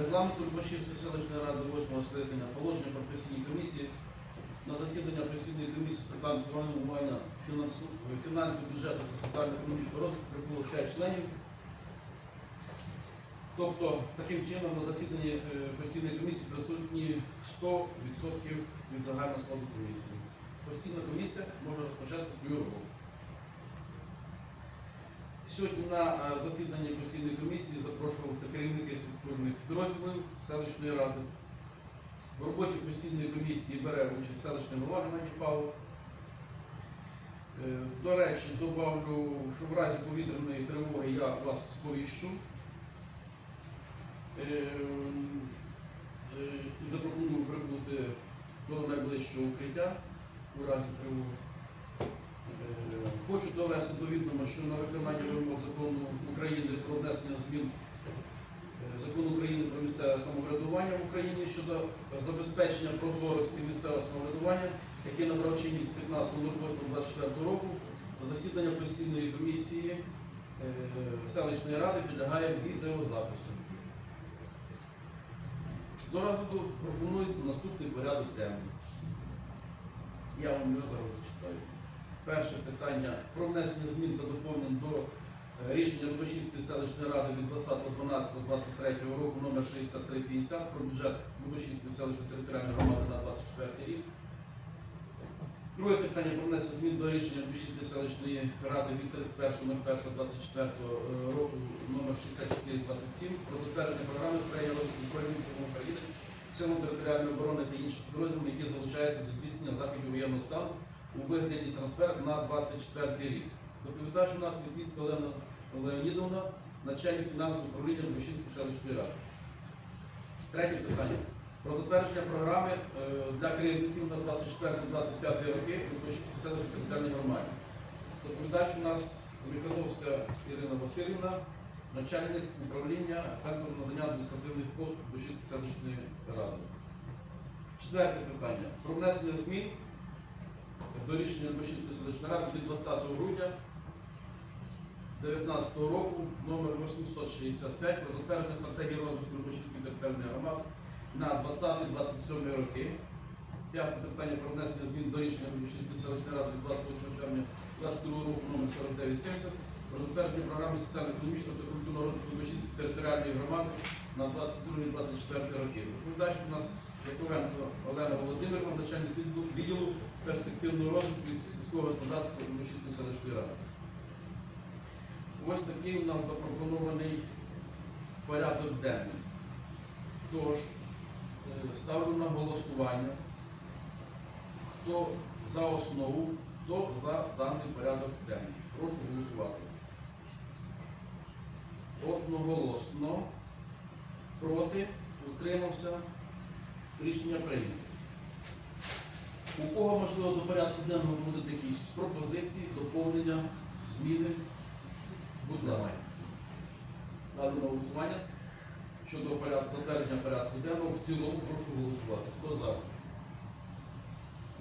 Регламенту Жбачівської селищної ради 8 скликання положення про постійні комісії на засідання постійної комісії з питань планування фінансів, бюджету та соціально-економічного розвитку прибуло 5 членів. Тобто, таким чином на засіданні е, постійної комісії присутні 100% від загального складу комісії. Постійна комісія може розпочати свою роботу. Сьогодні на е, засіданні постійної підрозділів селищної ради. В роботі постійної комісії бере участь селищний голова Геннадій Павлов. Е, До речі, добавлю, що в разі повітряної тривоги я вас сповіщу. Е, е, І запропоную прибути до найближчого укриття у разі тривоги. Хочу довести до відома, що на виконання вимог закону України про внесення змін закону України самоврядування в Україні щодо забезпечення прозорості місцевого самоврядування, який набрав чинність 15.08.24 року, засідання постійної комісії е, селищної ради підлягає відеозапису. До розгляду пропонується наступний порядок денний. Я вам його зараз зачитаю. Перше питання про внесення змін та доповнень до рішення Лубочинської селищної ради від 20.12.23 року номер 6350 про бюджет Лубочинської селищної територіальної громади на 24 рік. Друге питання про внесення змін до рішення Лубочинської селищної ради від 31.01.24 року номер 6427 про затвердження програми Збройних сил України, силам територіальної оборони та інших підрозділів, які залучаються до здійснення заходів воєнного стану у вигляді трансфер на 24 рік. Доповідач у нас Вітвіцька Олена Леонідовна, начальник фінансового управління Львівської селищної ради. Третє питання. Про затвердження програми е, для керівників на 24-25 роки Львівської селищної територіальної громади. Доповідач у нас Михайловська Ірина Васильівна, начальник управління Центру надання адміністративних послуг Львівської селищної ради. Четверте питання. Про внесення змін до рішення Львівської селищної ради від 20 грудня 2019 року номер 865 про затвердження стратегії розвитку Львівської територіальної громади на 20-27 роки. П'яте питання про внесення змін до рішення Львівської селищної ради 28 червня 2022 року номер 4970 про затвердження програми соціально-економічного та культурного розвитку Львівської територіальної громади на 22-24 роки. Доповідач у нас Яковенко Олена Володимирівна, начальник відділу- перспективного розвитку сільського господарства Львівської селищної ради. Ось такий у нас запропонований порядок денний. Тож, е, ставлю на голосування, хто за основу, хто за даний порядок денний. Прошу голосувати. Одноголосно, проти, утримався, рішення прийнято. У кого, можливо, до порядку денного будуть якісь пропозиції, доповнення, зміни? Будь ласка. Ставлю на голосування щодо порядку, затвердження порядку денного. В цілому прошу голосувати. Хто за?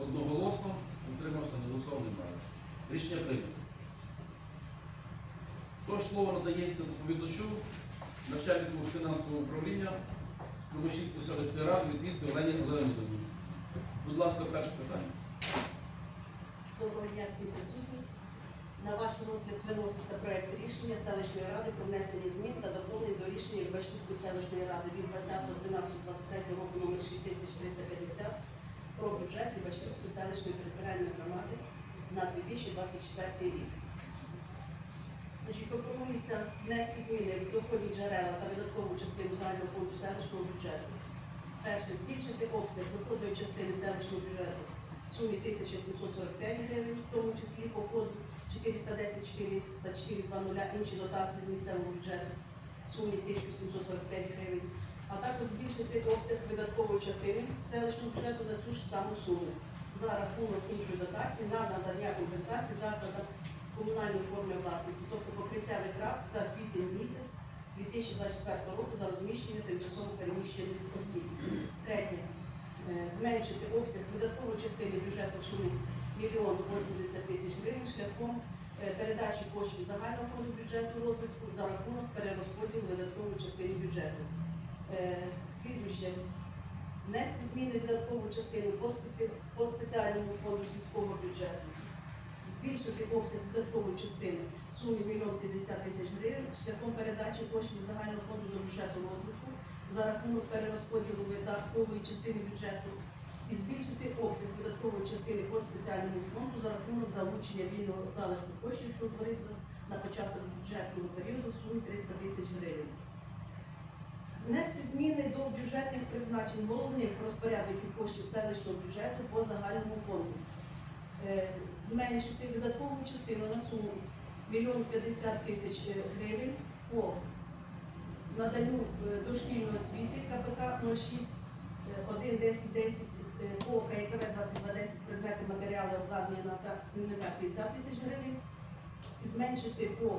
Одноголосно утримався, голосував немає. Рішення прийнято. Тож слово надається доповідачу, начальнику фінансового управління Любошівської селищної ради Вітвінської Олені Леонідовні. Будь ласка, перше питання. Доброго дня всім присутнім. На ваш розгляд виноситься проект рішення селищної ради про внесення змін та доповнень до рішення Любашківської селищної ради від 20.12.23 року номер 6350 про бюджет Любашківської селищної територіальної громади на 2024 рік. Значить, пропонується внести зміни в доходні джерела та видаткову частину загального фонду селищного бюджету. Перше, збільшити обсяг доходної частини селищного бюджету в сумі 1745 гривень, в тому числі по коду 410 404 20 інші дотації з місцевого бюджету в сумі 1745 гривень, а також збільшити обсяг видаткової частини селищного бюджету на цю ж саму суму за рахунок іншої дотації на надання компенсації закладам комунальної форми власності, тобто покриття витрат за квітень місяць 2024 року за розміщення тимчасово переміщених осіб. Третє. Е, Зменшити обсяг видаткової частини бюджету в сумі 1 80 тисяч гривень шляхом е, передачі коштів загального фонду бюджету розвитку за рахунок перерозподілу видаткової частини бюджету. Е, Слідуще. Внести зміни видаткову частину по, спеціальному фонду сільського бюджету. Збільшити обсяг видаткової частини в сумі 1 50 тисяч гривень шляхом передачі коштів загального фонду до бюджету розвитку за рахунок перерозподілу видаткової частини бюджету і збільшити обсяг видаткової частини по спеціальному фонду за рахунок залучення вільного залишку коштів, що утворився на початок бюджетного періоду в сумі 300 тисяч гривень. Внести зміни до бюджетних призначень головних розпорядників коштів селищного бюджету по загальному фонду. Е, Зменшити видаткову частину на суму 1 50 тисяч гривень по наданню е, дошкільної освіти КПК 06 1 10 10 по ККВ 2210 предмети матеріали обладнання та інвентар 50 тисяч гривень. Зменшити по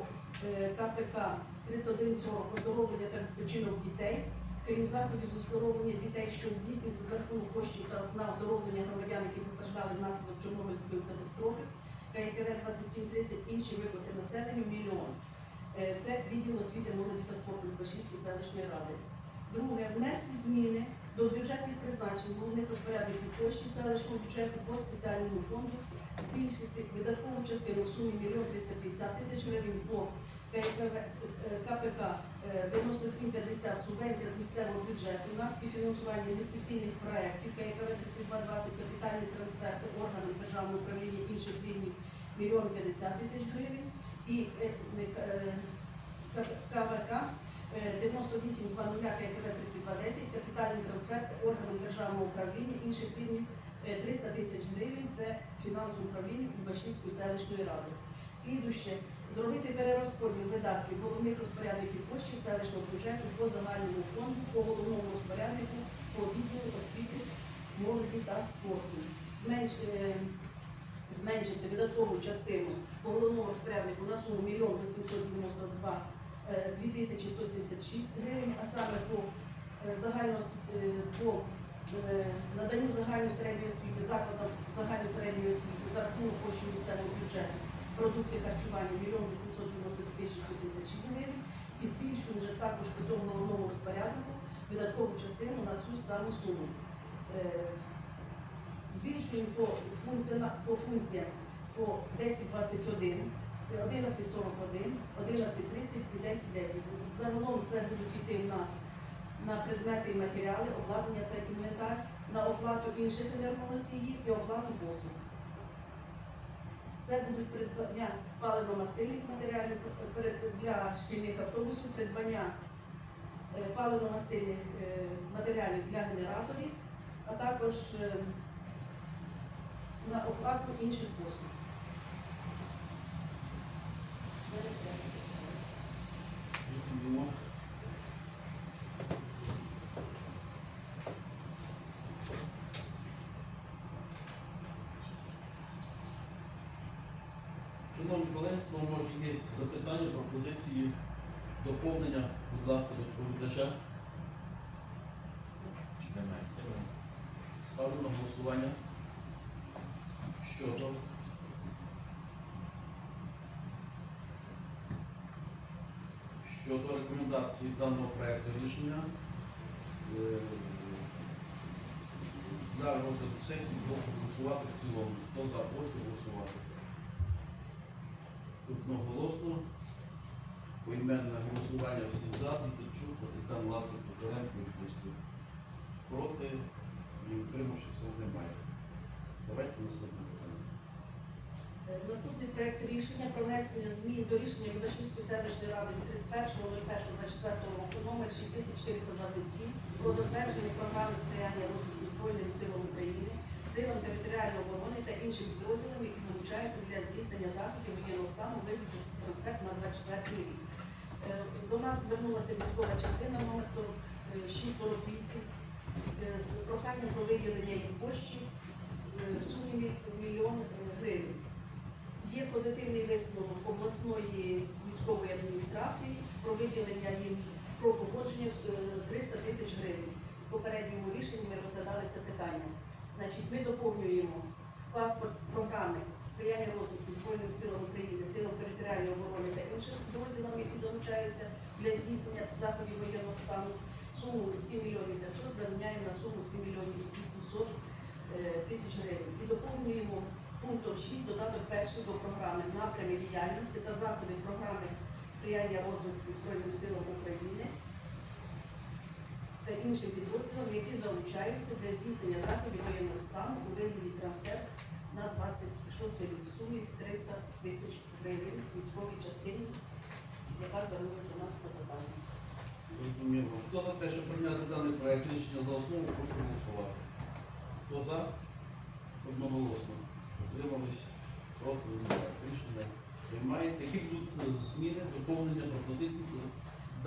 е, КПК 3140 оздоровлення та відпочинок дітей, крім заходів з оздоровлення дітей, що здійснюється за рахунок коштів на оздоровлення громадян, які постраждали внаслідок Чорнобильської катастрофи, ККВ 2730, інші виплати населенню мільйон. Е, Це відділ освіти молоді та спорту Башівської селищної ради. Друге, внести зміни до бюджетних призначень головних розпорядників коштів селищного бюджету по спеціальному фонду, збільшити видаткову частину в сумі 1 350 тисяч гривень по е, КПК е, 9750 субвенція з місцевого бюджету на співфінансування інвестиційних проєктів ККВ 3220 капітальні трансферти органам державного управління інших рівнів 1 50 тисяч гривень. І е, е, КВК е, 9820 ККВ 3210 капітальний трансфер органам державного управління інших рівнів е, 300 тисяч гривень. Це фінансове управління Башківської селищної ради. Слідуще зробити перерозподіл видатків головних розпорядників коштів селищного бюджету по загальному фонду, по головному розпоряднику, по відділу освіти, молоді та спорту. Е, зменшити видаткову частину по головному розпоряднику на суму 1 892 е, 2176 гривень, а саме по е, е, по е, наданню загальної середньої освіти закладам загальної середньої освіти за рахунок коштів місцевого бюджету. Продукти харчування 1 892 тисячі 176 гривень. І збільшуємо вже також по цьому головному розпоряднику видаткову частину на цю саму суму. Е, Збільшуємо по функціям по 1021, 1141, 1130 і 1010. Загалом це будуть йти в нас на предмети і матеріали, обладнання та інвентар, на оплату інших енергоносіїв і оплату послуг. Це будуть придбання паливно-мастильних матеріалів для шкільних автобусів, придбання е, паливно-мастильних е, матеріалів для генераторів, а також е, на оплату інших послуг. Шановні колеги, ну, може є запитання, пропозиції, доповнення, будь ласка, до доповідача. Ставлю на голосування. Щодо щодо рекомендації даного проекту рішення е, для розгляду сесії прошу голосувати в цілому. Хто за, прошу голосувати. Одноголосно. Поіменне голосування всі за, Дідичук, Капітан Лацик, Тодоренко, Відпустив. Проти і утримавшися немає. Давайте наступне Наступний проект рішення про внесення змін до рішення Білашівської селищної ради від 31.01.24 року номер 6427 про затвердження програми сприяння розвитку Збройним силам України, силам територіальної оборони та іншим підрозділам, які залучаються для здійснення заходів воєнного стану вигляду трансфер на 24 рік. Е, До нас звернулася військова частина номер 4648 е, з проханням про виділення їм коштів е, в сумі мі- мільйон гривень. Позитивний висновок обласної військової адміністрації про виділення їм про погодження е, 300 тисяч гривень. В попередньому рішенні ми розглядали це питання. Значить, ми доповнюємо паспорт програми сприяння розвитку Збройним силам України, силам територіальної оборони та іншим підрозділам, які залучаються для здійснення заходів воєнного стану. Суму 7 мільйонів 500 заміняємо на суму 7 мільйонів 800 е, тисяч гривень. І доповнюємо пунктом 6 додаток перший до програми напрями діяльності та заходи програми сприяння розвитку Збройним силам України та іншим підрозділам, які залучаються для здійснення заходів воєнного стану у вигляді трансфер на 26 рік в сумі 300 тисяч гривень військовій частині, яка звернулася до нас на питання. Зрозуміло. Хто за те, щоб прийняти даний проект рішення за основу, прошу голосувати. Хто за? Одноголосно. Утримались проти. Рішення приймається. Які будуть е, зміни, доповнення, пропозиції до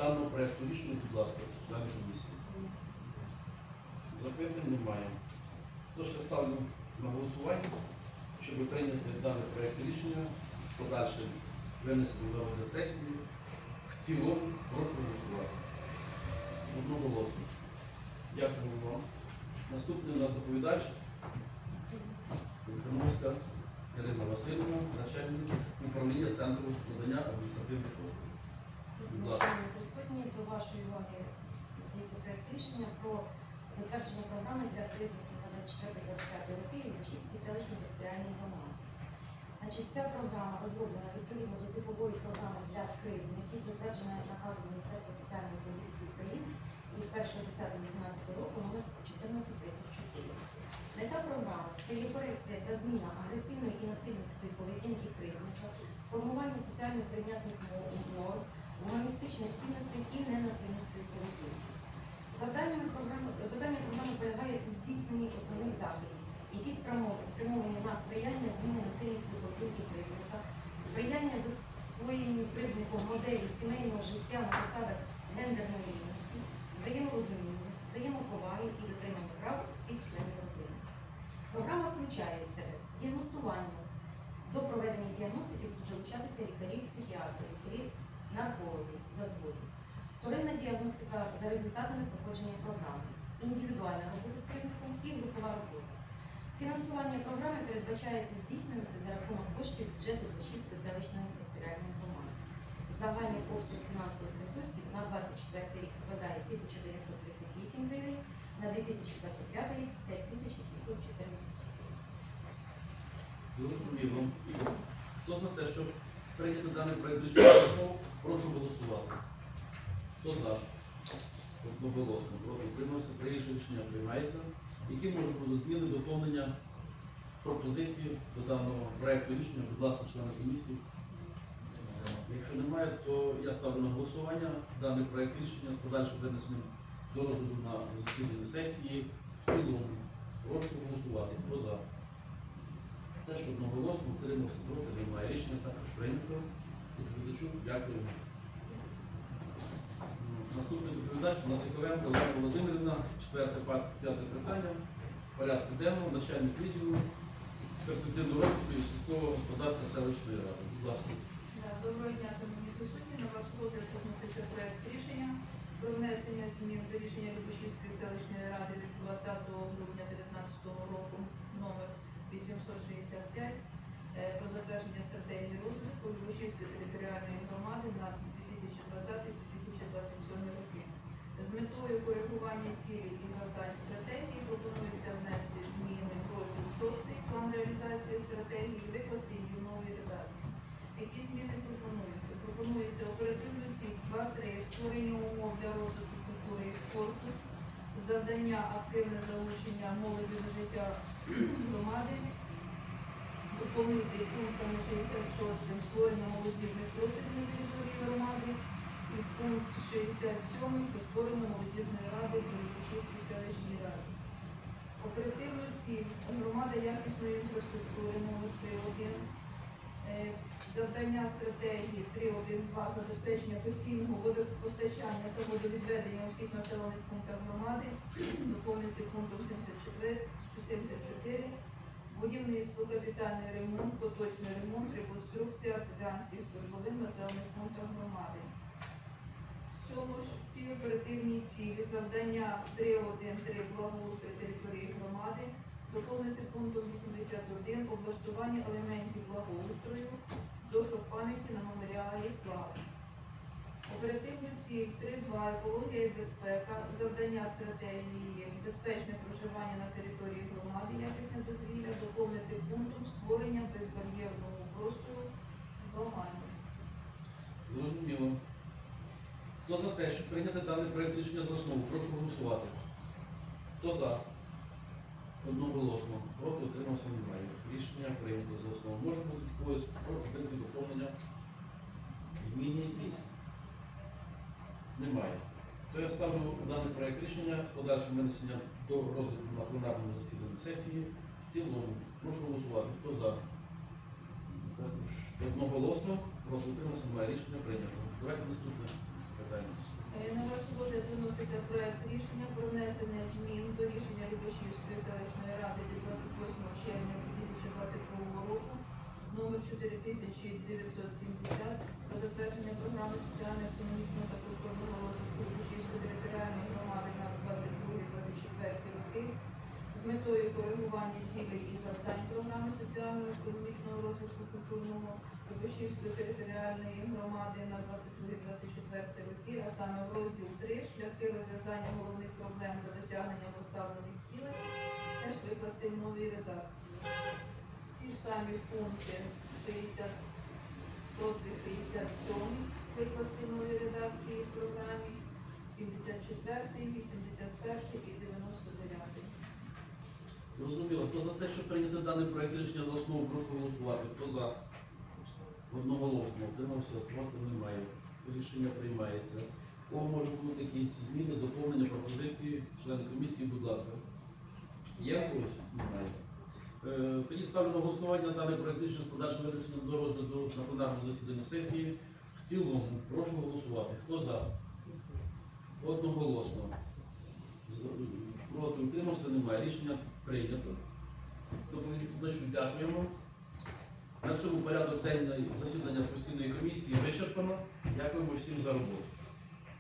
даного проекту рішення, будь ласка, члени комісії. Запитань немає. Тож я ставлю на голосування, щоб прийняти даний проект рішення, подальше винести до розгляду сесії. В цілому прошу голосувати. Одноголосно. Дякую вам. Наступний у доповідач. Інформовська Ірина Васильівна, начальник управління Центру надання адміністративних послуг. Будь ласка. Шановні присутні, до вашої уваги надається проект рішення про затвердження програми для кредитів на 24-25 роки Івашівській селищній територіальній громаді. Значить, ця програма розроблена відповідно до типової програми для кредитів, затверджена наказом Міністерства соціальної політики України від 1.10.18 року номер 1434. Мета програми це є корекція та зміна агресивної і насильницької поведінки кривдника, формування соціально прийнятних норм, гуманістичних цінностей і ненасильницької поведінки. Завдання програми полягає у здійсненні основних заходів, які спрямовані, на сприяння зміни насильницької поведінки кривдника, сприяння засвоєнню кривдником моделі сімейного життя на засадах гендерної рівності, взаєморозуміння, взаємоповаги і дотримання прав усіх членів. Програма включає в себе діагностування. До проведення діагностики будуть залучатися лікарі, психіатри, лікарі, наркологи за згодом. Вторинна діагностика за результатами проходження програми, індивідуальна робота з керівником і групова робота. Фінансування програми передбачається здійснювати за рахунок коштів бюджету Башівської селищної територіальної громади. Загальний обсяг фінансових ресурсів на 24 рік складає 1938 гривень, на 2025 рік 5814 Зрозуміло. Хто за те, щоб прийняти даний проект рішення прошу голосувати. Хто за? Одноголосно. Проти утримався. Прийняше рішення приймається. Які можуть бути зміни, доповнення, пропозиції до даного проекту рішення, будь ласка, члени комісії. Якщо немає, то я ставлю на голосування даний проект рішення з подальшим винесенням до на засіданні сесії в цілому. Прошу голосувати. Хто за? Теж одноголосно утримався проти, немає рішення також прийнято. Доповідачу, дякую. Наступний доповідач у нас Яковенко Олена Володимирівна, четверте, п'яте питання. Порядку денного, начальник відділу перспективного розвитку і сільського господарства селищної ради. Будь ласка. Доброго дня, шановні присутні. На ваш розгляд вноситься проект рішення про внесення змін до рішення Любошівської селищної ради від 20 грудня 2019 року номер 865 е, про затвердження стратегії розвитку Любошівської територіальної громади на 2020-2027 роки. З метою коригування цілей і завдань стратегії пропонується внести зміни в розділ 6 план реалізації стратегії і викласти її в новій редакції. Які зміни пропонуються? Пропонується оперативну ціль 2.3 створення умов для розвитку культури і спорту, завдання активне залучення молоді до життя громади, доповнити пунктами 66 створення молодіжних просторів на території громади і пункт 67 це створення молодіжної ради при Львівській селищній раді. Оперативну ціль громада якісної інфраструктури номер 3.1 Е, Завдання стратегії 3.1.2 забезпечення постійного водопостачання та водовідведення у всіх населених пунктах громади, доповнити пунктом 74, 74, будівництво, капітальний ремонт, поточний ремонт, реконструкція артезіанських свердловин населених пунктах громади. В цьому ж в цій оперативній цілі завдання 3.1.3 благоустрій території громади, доповнити пунктом 81 облаштування елементів благоустрою, дошок пам'яті на меморіалі слави. Оперативну ціль 3.2 екологія і безпека, завдання стратегії безпечне проживання на території громади, якісне дозвілля, доповнити пунктом створення безбар'єрного простору громади. Зрозуміло. Хто за те, щоб прийняти даний проект рішення за основу, прошу голосувати. Хто за? Одноголосно. Проти утримався немає. Рішення прийнято за основу. Може бути в когось пропозиції доповнення? Зміни якісь? Немає. То я ставлю даний проект рішення з подальшим винесенням до розгляду на пленарному засіданні сесії в цілому. Прошу голосувати. Хто за? Одноголосно. Проти утримався немає. Рішення прийнято. Давайте наступне На ваш розгляд виноситься проект рішення про внесення змін до рішення Любашівської селищної ради від 28 червня 2022 року номер 4970 про затвердження програми соціально-економічного та культурного розвитку територіальної громади на 22-24 роки з метою коригування цілей і завдань програми соціально-економічного розвитку культурного Любашівської територіальної громади на 22-24 роки, а саме в розділ 3 шляхи розв'язання головних проблем та досягнення поставлених цілей, теж викласти в новій редакції. Ті ж самі пункти 66-67 викласти в новій редакції в програмі, 74, 81 і 99. Зрозуміло. Хто за те, щоб прийняти даний проект рішення за основу, прошу голосувати. Хто за? Одноголосно. Утримався, проти немає. Рішення приймається. Кого може бути якісь зміни, доповнення, пропозиції? Члени комісії, будь ласка. Є когось? Немає. Е, Тоді ставлю на голосування даний проект рішення з подальшим винесенням до розгляду на пленарному засіданні сесії. В цілому прошу голосувати. Хто за? Одноголосно. Проти утримався, немає. Рішення прийнято. Доповідачу дякуємо. На цьому порядок денний засідання постійної комісії вичерпано. Дякуємо всім за роботу.